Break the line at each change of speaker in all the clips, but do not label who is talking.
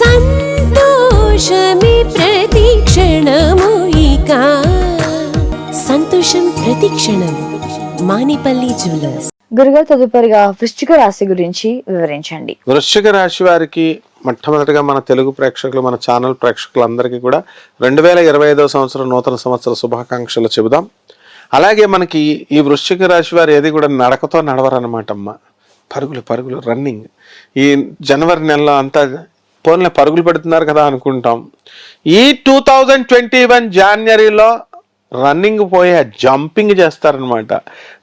సంతోషమే ప్రతి క్షణము ఇక. సంతోషం ప్రతి క్షణం. మానిపల్లి జ్యువెలర్స్.
గురుగారు తదుపరిగా వృశ్చిక రాశి గురించి వివరించండి.
వృశ్చిక రాశి వారికి మొట్టమొదటిగా మన తెలుగు ప్రేక్షకులు మన ఛానల్ ప్రేక్షకులందరికీ కూడా రెండు వేల ఇరవై ఐదవ సంవత్సరం నూతన సంవత్సర శుభాకాంక్షలు చెబుదాం. అలాగే మనకి ఈ వృశ్చిక రాశి వారు ఏది కూడా నడకతో నడవరన్నమాట అమ్మ. పరుగులు పరుగులు రన్నింగ్. ఈ జనవరి నెలలో అంతా పోన్లే పరుగులు పెడుతున్నారు కదా అనుకుంటాం. ఈ టూ థౌజండ్ ట్వంటీ వన్ జాన్వరిలో రన్నింగ్ పోయే జంపింగ్ చేస్తారనమాట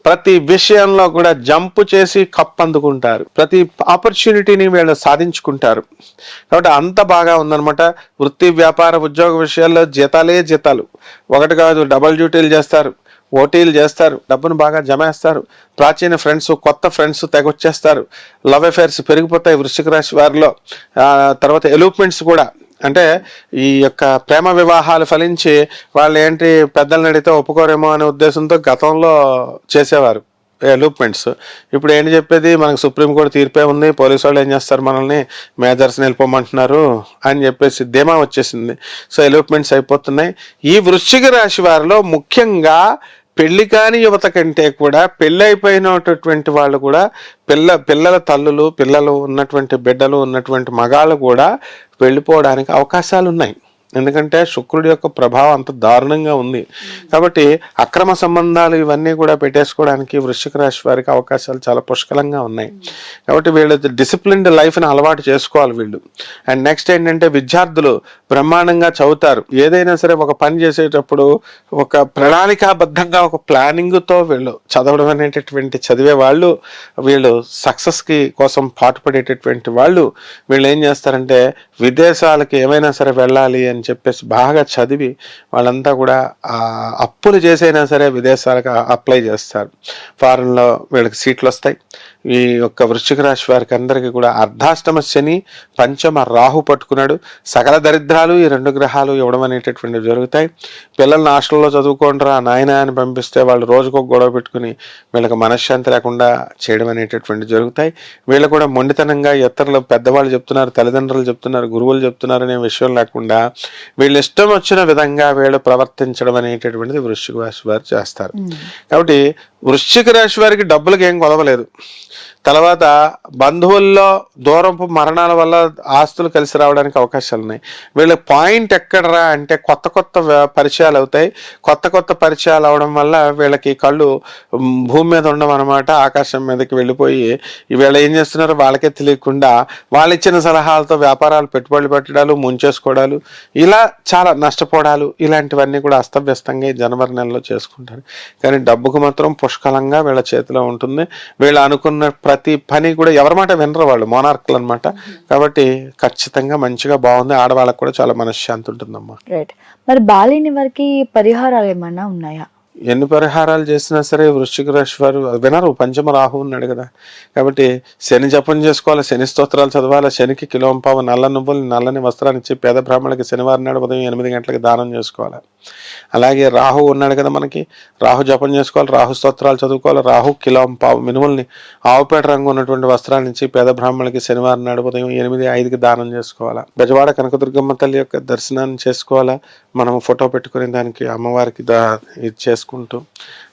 ప్రతి విషయంలో కూడా జంప్ చేసి కప్ అందుకుంటారు ప్రతి ఆపర్చునిటీని వీళ్ళు సాధించుకుంటారు. కాబట్టి అంత బాగా ఉందనమాట వృత్తి వ్యాపార ఉద్యోగ విషయాల్లో జీతాలే జీతాలు. ఒకటి కాదు డబల్ డ్యూటీలు చేస్తారు. ఓటీలు చేస్తారు డబ్బును బాగా జమేస్తారు ప్రాచీన ఫ్రెండ్స్ కొత్త ఫ్రెండ్స్ తెగొచ్చేస్తారు. లవ్ అఫైర్స్ పెరిగిపోతాయి వృశ్చిక రాశి వారిలో. తర్వాత ఎలూప్మెంట్స్ కూడా. అంటే ఈ యొక్క ప్రేమ వివాహాలు ఫలించి వాళ్ళు ఏంటి పెద్దలను అడిగితే ఒప్పుకోరేమో అనే ఉద్దేశంతో గతంలో చేసేవారు ఎలూప్మెంట్స్ ఇప్పుడు ఏంటి చెప్పేది? మనకు సుప్రీంకోర్టు తీర్పే ఉంది పోలీసు వాళ్ళు ఏం చేస్తారు మనల్ని? మేజర్స్ని వెళ్ళిపోమంటున్నారు అని చెప్పేసి ధీమా వచ్చేసింది. సో ఎలూప్మెంట్స్ అయిపోతున్నాయి. ఈ వృశ్చిక రాశి వారిలో ముఖ్యంగా పెళ్ళి కాని యువత కంటే కూడా పెళ్ళైపోయినటువంటి వాళ్ళు కూడా పిల్ల పిల్లల తల్లులు పిల్లలు ఉన్నటువంటి బిడ్డలు ఉన్నటువంటి మగాళ్ళు కూడా వెళ్ళిపోవడానికి అవకాశాలు ఉన్నాయి ఎందుకంటే శుక్రుడి యొక్క ప్రభావం అంత దారుణంగా ఉంది. కాబట్టి అక్రమ సంబంధాలు ఇవన్నీ కూడా పెట్టేసుకోవడానికి వృశ్చిక రాశి వారికి అవకాశాలు చాలా పుష్కలంగా ఉన్నాయి. కాబట్టి వీళ్ళు డిసిప్లిన్డ్ లైఫ్ని అలవాటు చేసుకోవాలి వీళ్ళు. అండ్ నెక్స్ట్ ఏంటంటే విద్యార్థులు బ్రహ్మాండంగా చదువుతారు. ఏదైనా సరే ఒక పని చేసేటప్పుడు ఒక ప్రణాళికాబద్ధంగా ఒక ప్లానింగ్తో వీళ్ళు చదవడం అనేటటువంటి చదివే వాళ్ళు వీళ్ళు సక్సెస్కి కోసం పాటుపడేటటువంటి వాళ్ళు వీళ్ళు ఏం చేస్తారంటే విదేశాలకి ఏమైనా సరే వెళ్ళాలి అని అని చెప్పేసి బాగా చదివి వాళ్ళంతా కూడా ఆ అప్పులు చేసైనా సరే విదేశాలకు అప్లై చేస్తారు. ఫారెన్లో వీళ్ళకి సీట్లు వస్తాయి. ఈ యొక్క వృశ్చిక రాశి వారికి అందరికీ కూడా అర్ధాష్టమ శని పంచమ రాహు పట్టుకున్నాడు. సకల దరిద్రాలు ఈ రెండు గ్రహాలు ఇవ్వడం అనేటటువంటివి జరుగుతాయి. పిల్లల్ని హాస్టల్లో చదువుకోండిరా నాయన అని పంపిస్తే వాళ్ళు రోజుకొక గొడవ పెట్టుకుని వీళ్ళకి మనశ్శాంతి లేకుండా చేయడం అనేటటువంటివి జరుగుతాయి. వీళ్ళు కూడా మొండితనంగా ఇతరులు పెద్దవాళ్ళు చెప్తున్నారు తల్లిదండ్రులు చెప్తున్నారు గురువులు చెప్తున్నారు అనే విషయం లేకుండా వీళ్ళు ఇష్టం వచ్చిన విధంగా వీళ్ళు ప్రవర్తించడం అనేటటువంటిది వృశ్చిక రాశి వారు చేస్తారు. కాబట్టి వృశ్చిక రాశి వారికి డబ్బులకి ఏం కొలవలేదు తర్వాత బంధువుల్లో దూరపు మరణాల వల్ల ఆస్తులు కలిసి రావడానికి అవకాశాలు ఉన్నాయి. వీళ్ళ పాయింట్ ఎక్కడరా అంటే కొత్త కొత్త పరిచయాలు అవుతాయి. కొత్త కొత్త పరిచయాలు అవడం వల్ల వీళ్ళకి కళ్ళు భూమి మీద ఉండడం అనమాట ఆకాశం మీదకి వెళ్ళిపోయి వీళ్ళ ఏం చేస్తున్నారో వాళ్ళకే తెలియకుండా వాళ్ళు ఇచ్చిన సలహాలతో వ్యాపారాలు పెట్టుబడులు పెట్టడాలు ముంచేసుకోవడాలు ఇలా చాలా నష్టపోవడాలు ఇలాంటివన్నీ కూడా అస్తవ్యస్తంగా జనవరి నెలలో చేసుకుంటారు. కానీ డబ్బుకు మాత్రం పుష్కలంగా వీళ్ళ చేతిలో ఉంటుంది. వీళ్ళు అనుకున్న ప్రతి పని కూడా ఎవరి మాట వినరు వాళ్ళు మోనార్కులు అనమాట కాబట్టి ఖచ్చితంగా మంచిగా బాగుంది. ఆడవాళ్ళకు కూడా చాలా మనశ్శాంతి ఉంటుందమ్మా.
రైట్ మరి బాలేని వారికి పరిహారాలు ఏమన్నా ఉన్నాయా?
ఎన్ని పరిహారాలు చేసినా సరే వృశ్చిక రాశి వారు వినరు. పంచమ రాహు ఉన్నాడు కదా. కాబట్టి శని జపం చేసుకోవాలి శని స్తోత్రాలు చదవాలి శనికి కిలోంపావు నల్ల నువ్వులు నల్లని వస్త్రాన్ని ఇచ్చి పేద బ్రాహ్మణులకి శనివారం నాడు ఉదయం ఎనిమిది గంటలకు దానం చేసుకోవాలి. అలాగే రాహు ఉన్నాడు కదా మనకి. రాహు జపం చేసుకోవాలి రాహు స్తోత్రాలు చదువుకోవాలి రాహు కిలోంపావు మినుముల్ని ఆవుపేట రంగు ఉన్నటువంటి వస్త్రాన్ని ఇచ్చి పేద బ్రాహ్మణులకి శనివారం నాడు ఉదయం ఎనిమిది ఐదుకి దానం చేసుకోవాలా? బెజవాడ కనకదుర్గమ్మ తల్లి యొక్క దర్శనాన్ని చేసుకోవాలా? మనం ఫోటో పెట్టుకుని దానికి అమ్మవారికి దా ఇది చేసుకుంటూ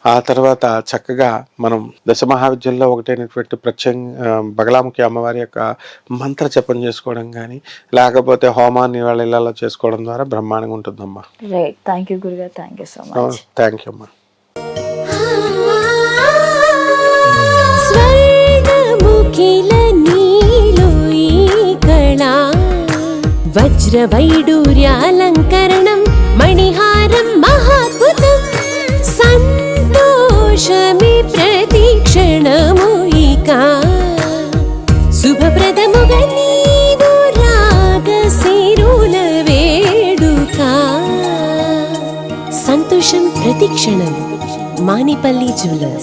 ఆ తర్వాత చక్కగా మనం దశ మహావిద్యల్లో ఒకటైనటువంటి ప్రత్యం బగలాముఖి అమ్మవారి యొక్క మంత్ర జపం చేసుకోవడం కానీ లేకపోతే హోమాన్ని వాళ్ళ ఇళ్ళలో చేసుకోవడం ద్వారా బ్రహ్మాండంగా ఉంటుందమ్మా.
రైట్ థ్యాంక్ యూ గురుగారు thank you so much
thank you అమ్మా
వజ్రవైడూర్యాలంకరణం మణిహారం మహాద్భుతం సంతోషమే ప్రతి క్షణము ఇక. శుభప్రదముగా ప్రతి క్షణం మానిపల్లి జ్యువెలర్స్.